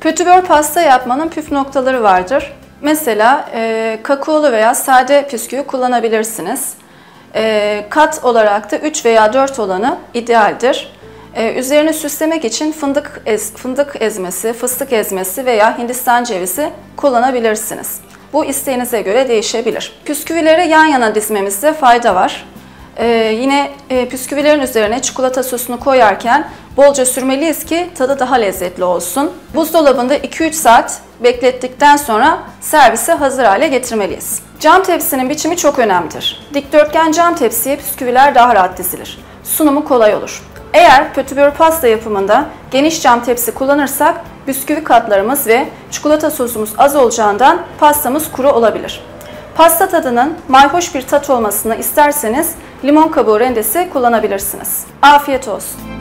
Kötübör pasta yapmanın püf noktaları vardır. Mesela e, kakaolu veya sade püsküvü kullanabilirsiniz. E, kat olarak da 3 veya 4 olanı idealdir. E, üzerini süslemek için fındık, ez, fındık ezmesi, fıstık ezmesi veya hindistan cevizi kullanabilirsiniz. Bu isteğinize göre değişebilir. Püsküvileri yan yana dizmemizde fayda var. Ee, yine e, püsküvilerin üzerine çikolata sosunu koyarken bolca sürmeliyiz ki tadı daha lezzetli olsun. Buzdolabında 2-3 saat beklettikten sonra servise hazır hale getirmeliyiz. Cam tepsinin biçimi çok önemlidir. Dikdörtgen cam tepsiye püsküviler daha rahat dizilir. Sunumu kolay olur. Eğer pötibör pasta yapımında geniş cam tepsi kullanırsak bisküvi katlarımız ve çikolata sosumuz az olacağından pastamız kuru olabilir. Pasta tadının mayhoş bir tat olmasını isterseniz limon kabuğu rendesi kullanabilirsiniz. Afiyet olsun.